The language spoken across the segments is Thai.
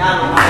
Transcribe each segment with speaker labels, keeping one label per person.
Speaker 1: ย่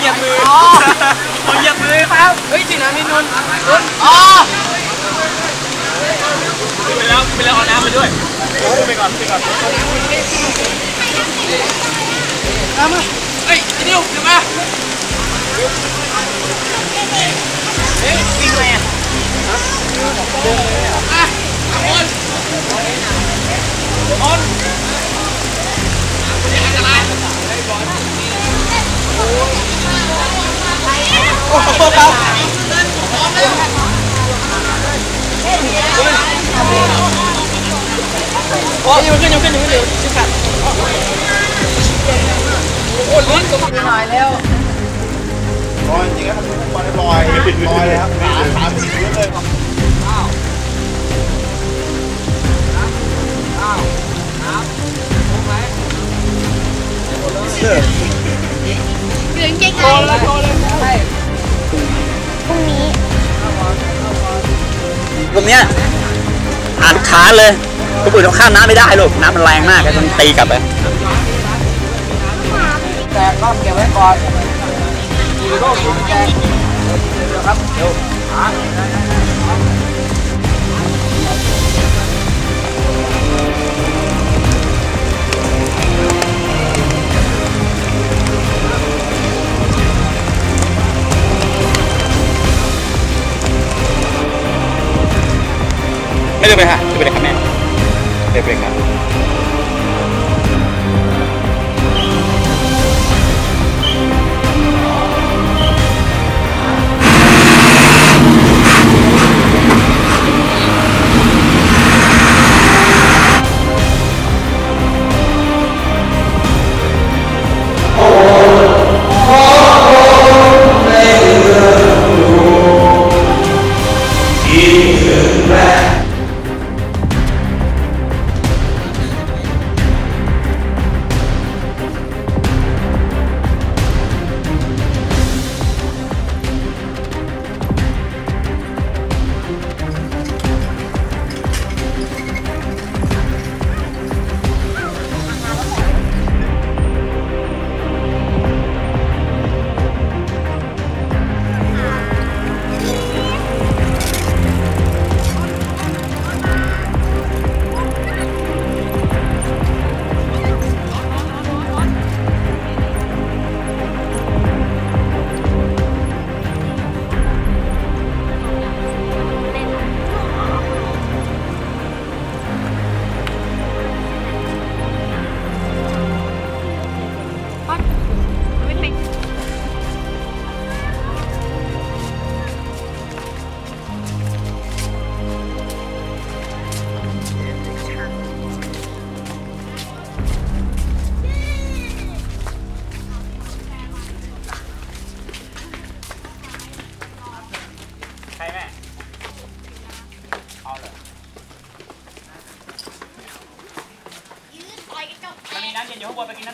Speaker 1: หยียบมื
Speaker 2: ออ๋อเหยียบมือครับ เฮ้ยจีนามินุนอ๋อไปแล้วไปแล้วเอาน้ำไปด้วยไปก่อนไปก่อนน้ำมาเฮ้ยไอ้นิวเดี๋ยวมาเฮ้ยวิ่งไงอะอะคนคนอย่าอันตราย โอ้โห ครับโอ้ยขึ้นยังขึ้นยังขึ้นเร็วชิบขัดโอ้ยลุ้นกับหน่อยแล้ว
Speaker 3: ฐา
Speaker 4: น
Speaker 5: เลยคนอื่นเขาข้ามน้ำไม่ได้ลูกน้ำมันแรงมากต้องตีกลับไป
Speaker 2: แต่ก็เก็บไว้ก่อนกี่โรคกี่แกเดี๋ยวครับเดี๋ยวหา
Speaker 6: เดิไปฮะ
Speaker 5: เดิ
Speaker 7: ไปเลย
Speaker 5: ครับแม่
Speaker 7: เดินไปเลยครับ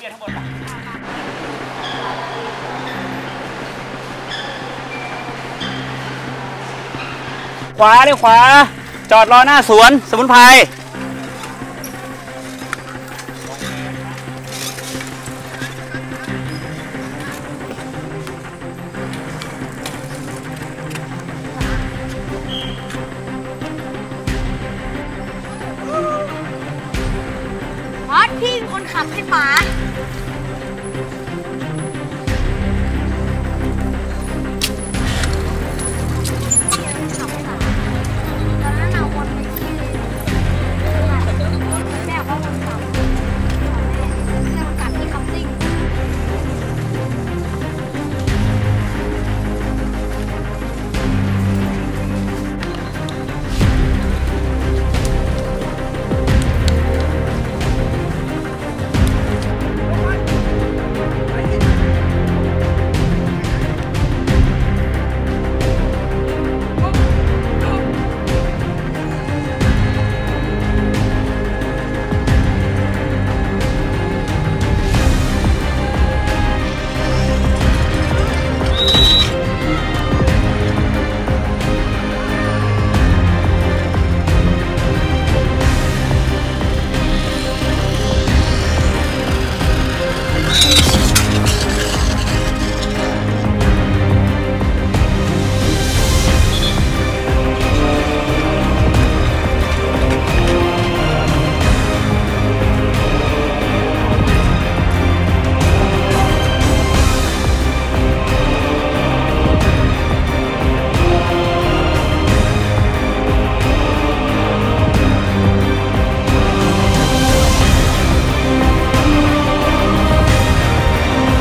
Speaker 7: ยนทั้งหมดขวาเลยขวา จอดรอหน้าสวน สมุนไพร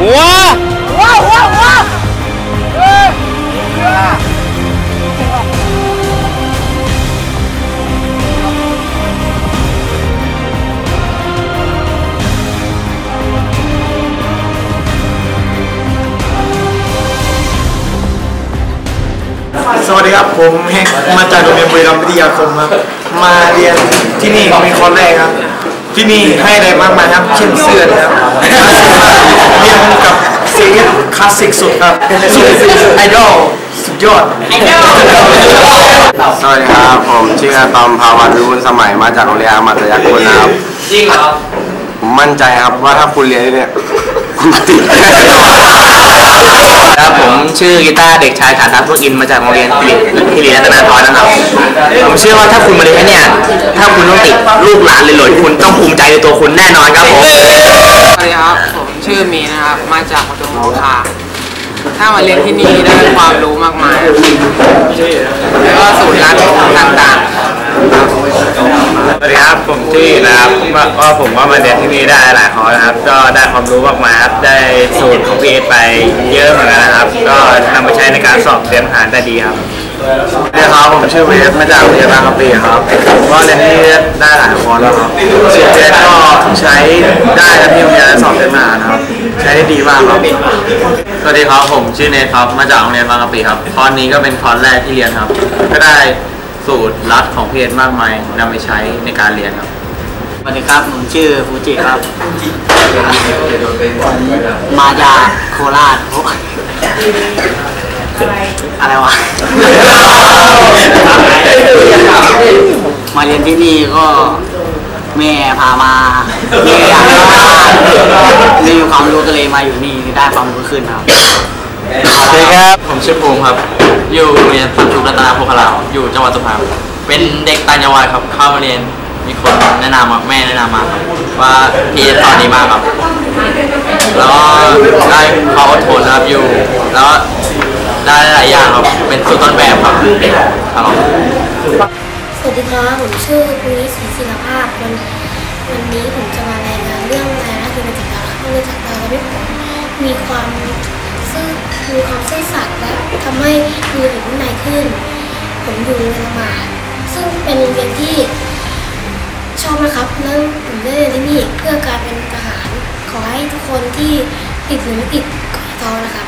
Speaker 5: หัว
Speaker 6: สวัสดีครับ ผมเฮกมาจากโรงเรียนบุรีรัมย์วิทยาคมครับ มาเรียนที่นี่เป็นคอร์สแรกครับ ที่นี่ให้อะไรมากมายครับ เช่นเสื้อนะครับเรียนกับซีรีส์คลาสสิกสุดครับสุดไอดอลสุดยอด
Speaker 7: ไอดอล
Speaker 8: สวัสดีครับ ผมชื่ออาตอมภาวันวิบูลย์สมัยมาจากโรงเรียนอามัตยกุลนะครับ
Speaker 7: จริงเหรอ
Speaker 8: ผมมั่นใจครับว่าถ้าคุณเรียนที่เนี่ยคุณติดแน่นอน
Speaker 9: ครับผม ชื่อกีตาร์เด็กชายฐานะพวกอินมาจากโรงเรียนพิริพิริรัตนาธรนะครับผมเชื่อว่าถ้าคุณมาเรียนที่เนี่ย ถ้าคุณต้องติดลูกหลานเลยหลยคุณต้องภูมิใจในตัวคุณแน่นอนครับผม
Speaker 10: สวัสดีครับผมชื่อมีนะครับมาจากปทุมโอคาถ้ามาเรียนที่นี่ได้ความรู้มากมายแล้วก็สูตรการต่างๆ
Speaker 11: สวัสดีครับผมชื่อนะครับว่าว่าผมว่ามาเรียนที่นี่ได้หลายคอร์สนะครับก็ได้ความรู้มากมายครับได้สูตรของพีเอไปเยอะเหมือนกันนะครับ ก็นำมาใช้ในการสอบเตรียมทหารได้ดีครับ
Speaker 6: สวัสดีครับผมชื่อเวฟมาจากโรงเรียนบางกะปิครับผมก็เรียนที่ได้หลายคอร์สแล้วครับสิบเจ็ดก็ใช้ได้ทั้งที่โรงเรียนสอบเต็มหานะครับ ใช้ได้ดีมากครับ
Speaker 11: สวัสดีครับผมชื่อเนทครับมาจากโรงเรียนบางกะปิครับคอร์สนี้ก็เป็นคอร์สแรกที่เรียนครับ ก็ได้ สูตรลัดของพีเอสมากมายนำไปใช้ในการเรียนครับ
Speaker 12: สวัสดีครับผมชื่อฟูจิครับมาจากโคราชอะไรวะ มาเรียนที่นี่ก็แม่พามาแม่อยากให้มาไม่มีความรู้ก็เลยมาอยู่นี่ได้ความรู้ขึ้นครับ
Speaker 11: สวัสดีครับ ผมชื่อภูมิครับ อยู่โรงเรียนสัมชุกรัตนาโพคาราวอยู่จังหวัดสุพรรณเป็นเด็กต่างจังหวัดครับ เข้ามาเรียน มีคนแนะนำมาแม่แนะนำมาครับว่าพีเอสตอนนี้มากครับ แล้วก็ได้ความอดทนนะครับอยู่ แล้วได้หลายอย่างครับ เป็นสูตรต้นแบบครับครับ
Speaker 13: สวัสดีครับผมชื่อภูริศรีศิลภาพวันวันนี้ผมจะมารายงานเรื่องรายละเอียดจากดาวครับเนื่องจากดาวที่ผมมีความ ซื่อมีความซื่อสัตย์และทำให้มีถึงวินัยขึ้น ผมอยู่ในละหมาดซึ่งเป็นโรงเรียนที่ชอบนะครับแล้วผมได้เรียนที่นี่เพื่อการเป็นทหาร ขอให้ทุกคนที่ติดหรือไม่ติดขอให้ท้อนะครับ